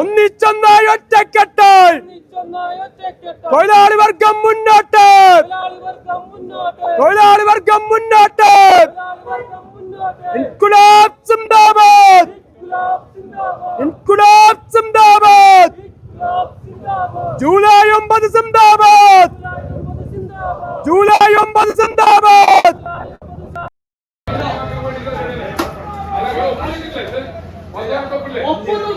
ഒന്നിച്ചൊന്നായി ഒറ്റക്കെട്ടായി. തൊഴിലാളി വർഗം മുന്നോട്ട്. തൊഴിലാളി വർഗം മുന്നോട്ട് ജൂലൈ ഒമ്പത് സിന്ദാബാദ് ജൂലൈ ഒമ്പത് ജൂലൈ ഒമ്പത് സിന്ദാബാദ് സിന്ദാബാദ് ഒപ്പൊന്നും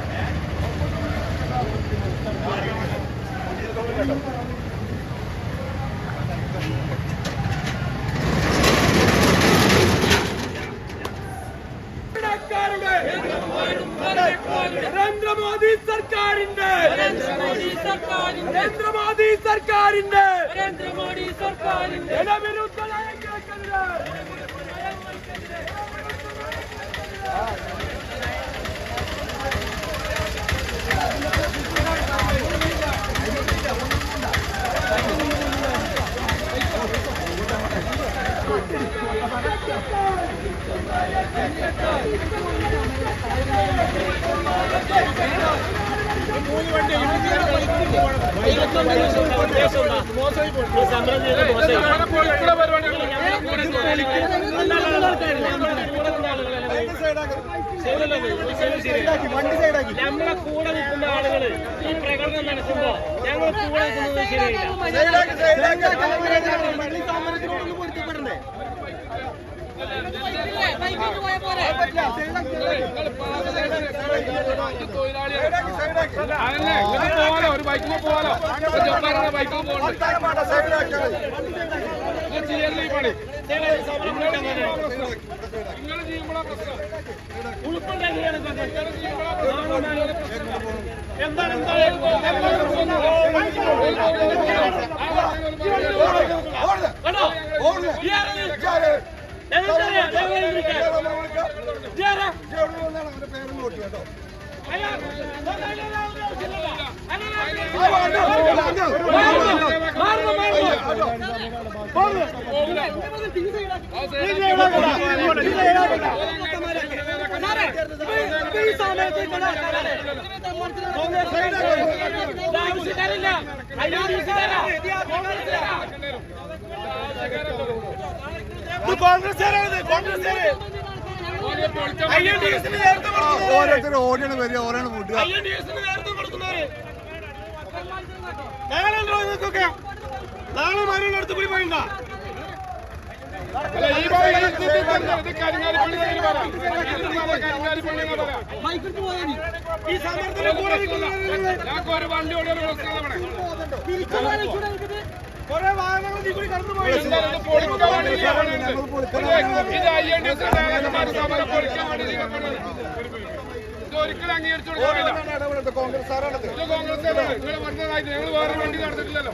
സർക്കാരിന്റെ. നരേന്ദ്രമോദി സർക്കാരിന്റെ. നരേന്ദ്രമോദി സർക്കാരിന്റെ. ജനവിരുദ്ധ നയങ്ങൾക്കെതിരെ നമ്മളെ കൂടെ നിൽക്കുന്ന ആളുകൾ ഈ പ്രകടനം നടത്തുമ്പോ ഞങ്ങൾ കൂടെ നിൽക്കുന്നത് ശരിയല്ല? പോവാലോ ഒരു ബൈക്കിൽ പോവാലോ ബൈക്കിൽ പോകണ്ട ചെയ്യല്ലേ പണി നിങ്ങൾ ചെയ്യുമ്പോഴാ പ്രശ്നം എന്താണ് എന്താണ് ഈ സമയത്ത് ഇവിടെ ആൾക്കാരെ ആവശ്യക്കാരില്ല ഓരോരുത്തർ ഓടിയാണ് വരിക ഓരോണ് കൂട്ടുക നാളെ മാരുടെ അടുത്ത് കൂടി പോയിണ്ട? അല്ല ഈ ഇത് സമരത്തിന് കൂടെ ഞങ്ങൾക്ക് ഒരു വണ്ടി ഓടിയ പ്രശ്നം ഇവിടെ തിരിച്ചു പോയാൽ ഇവിടെ നിൽക്കുന്നത് കുറെ വാഹനങ്ങൾ ഇതിൽ കൂടി കടന്നു പോയി. ഇത് പൊളിക്കാൻ വേണ്ടി ചെയ്യുന്നത്. ഇത് ഐ എൻ ഡി എസ് നേതാക്കന്മാര് സമരം പൊളിക്കാൻ വേണ്ടി ചെയ്യുന്നത്. ഒരിക്കലും അംഗീകരിച്ചു കൊടുക്കാറില്ല കോൺഗ്രസ് ഇത് കോൺഗ്രസ് ഞങ്ങൾ വേറെ വണ്ടി നടത്തിട്ടില്ലല്ലോ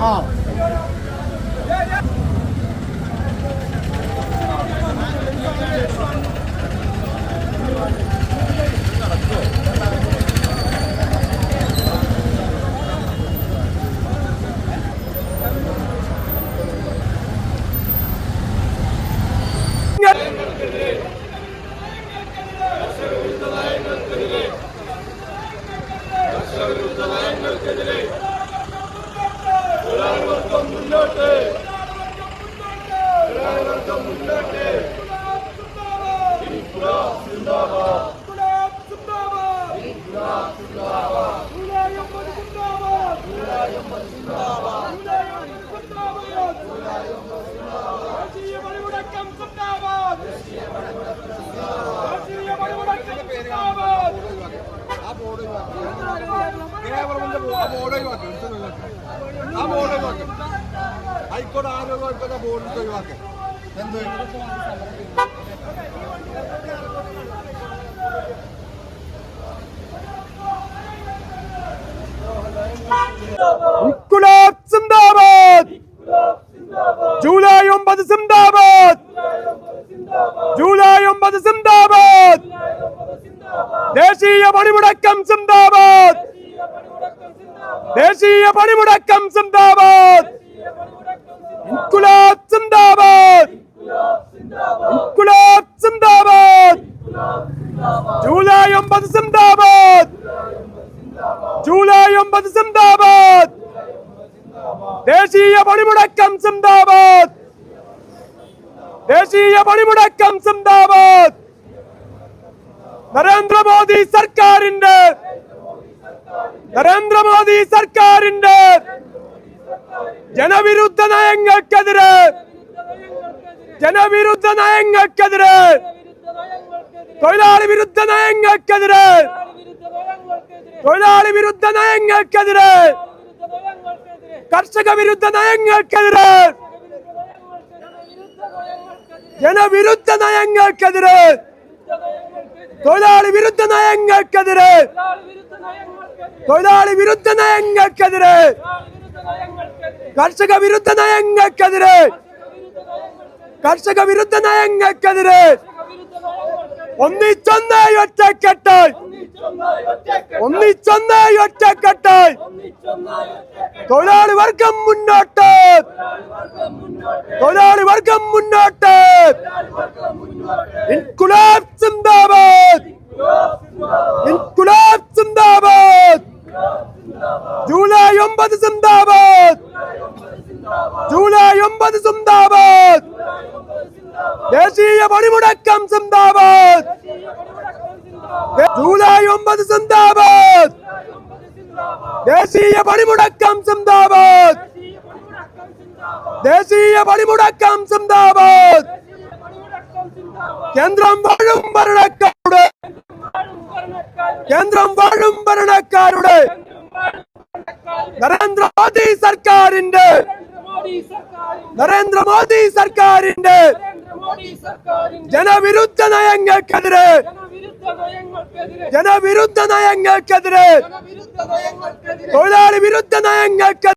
ആ ആ ബോർഡ്. ഹൈക്കോടതി സിന്ദാബാദ് ജൂലൈ ഒമ്പത് സിന്ദാബാദ് ജൂലൈ ഒമ്പത് സിന്ദാബാദ് ദേശീയ പണിമുടക്കം സിന്ദാബാദ് ദേശീയ പണിമുടക്കം സിന്ദാബാദ് ഇൻകുലാബ് സിന്ദാബാദ് ഇൻകുലാബ് സിന്ദാബാദ് ജൂലൈ ഒമ്പത് സിന്ദാബാദ് ജൂലൈ ഒമ്പത് സിന്ദാബാദ് ദേശീയ പണിമുടക്കം സിന്ദാബാദ് ദേശീയ പണിമുടക്കം സിന്ദാബാദ് നരേന്ദ്രമോദി സർക്കാരിന്റെ. നരേന്ദ്രമോദി സർക്കാരിന്റെ. ജനവിരുദ്ധ നയങ്ങൾക്കെതിരെ. ജനവിരുദ്ധ നയങ്ങൾക്കെതിരെ. തൊഴിലാളി വിരുദ്ധ നയങ്ങൾക്കെതിരെ. തൊഴിലാളി വിരുദ്ധ നയങ്ങൾക്കെതിരെ. കർഷക വിരുദ്ധ നയങ്ങൾക്കെതിരെ. ജനവിരുദ്ധ നയങ്ങൾക്കെതിരെ. തൊഴിലാളി വിരുദ്ധ നയങ്ങൾക്കെതിരെ തൊഴിലാളി വിരുദ്ധ നയങ്ങൾക്കെതിരെ. കർഷക വിരുദ്ധ നയങ്ങൾക്കെതിരെ. കർഷക വിരുദ്ധ നയങ്ങൾക്കെതിരെ. ഒന്നിച്ചൊന്നായി ഒറ്റക്കെട്ടായി. ഒന്നിച്ചൊന്നായി ഒറ്റക്കെട്ടായി. തൊഴിലാളി വർഗം മുന്നോട്ട്. തൊഴിലാളി വർഗം മുന്നോട്ട്. ഇൻകുലാബ് സിന്ദാബാദ് ഇൻകുലാബ് സിന്ദാബാദ് ജൂലൈ ഒമ്പത് സിന്ദാബാദ് ജൂലൈ ഒമ്പത് സിന്ദാബാദ് ദേശീയ പണിമുടക്കം സിന്ദാബാദ് ജൂലൈ ഒമ്പത് സിന്ദാബാദ് ദേശീയ പണിമുടക്കം സിന്ദാബാദ്. ദേശീയ പണിമുടക്കം സിന്ദാബാദ്. കേന്ദ്രം വാഴും ഭരണക്കാരുടെ കേന്ദ്രം വാഴും ഭരണക്കാരുടെ നരേന്ദ്രമോദി സർക്കാരിന്റെ മോദി സർക്കാരിന്റെ നരേന്ദ്രമോദി മോദി സർക്കാരിന്റെ ജനവിരുദ്ധ നയങ്ങൾക്കെതിരെ ജനവിരുദ്ധ നയങ്ങൾക്കെതിരെ. തൊഴിലാളി വിരുദ്ധ നയങ്ങൾക്കെതിരെ.